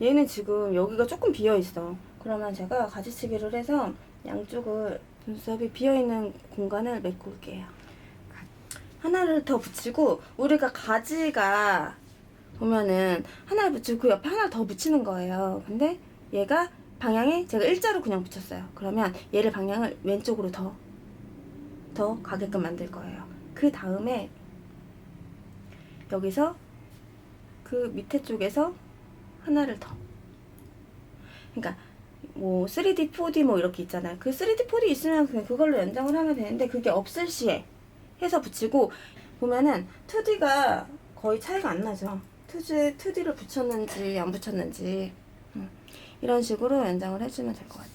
얘는 지금 여기가 조금 비어 있어. 그러면 제가 가지치기를 해서 양쪽을 눈썹이 비어 있는 공간을 메꿀게요. 하나를 더 붙이고 우리가 가지가 보면은 하나를 붙이고 그 옆에 하나 더 붙이는 거예요. 근데 얘가 방향이 제가 일자로 그냥 붙였어요. 그러면 얘를 방향을 왼쪽으로 더, 더 가게끔 만들 거예요. 그 다음에 여기서 그 밑에 쪽에서 하나를 더. 그러니까 뭐 3D, 4D 뭐 이렇게 있잖아요. 그 3D, 4D 있으면 그냥 그걸로 연장을 하면 되는데 그게 없을 시에 해서 붙이고 보면은 2D가 거의 차이가 안 나죠. 2D, 2D를 붙였는지 안 붙였는지 음, 이런 식으로 연장을 해주면 될 것 같아요.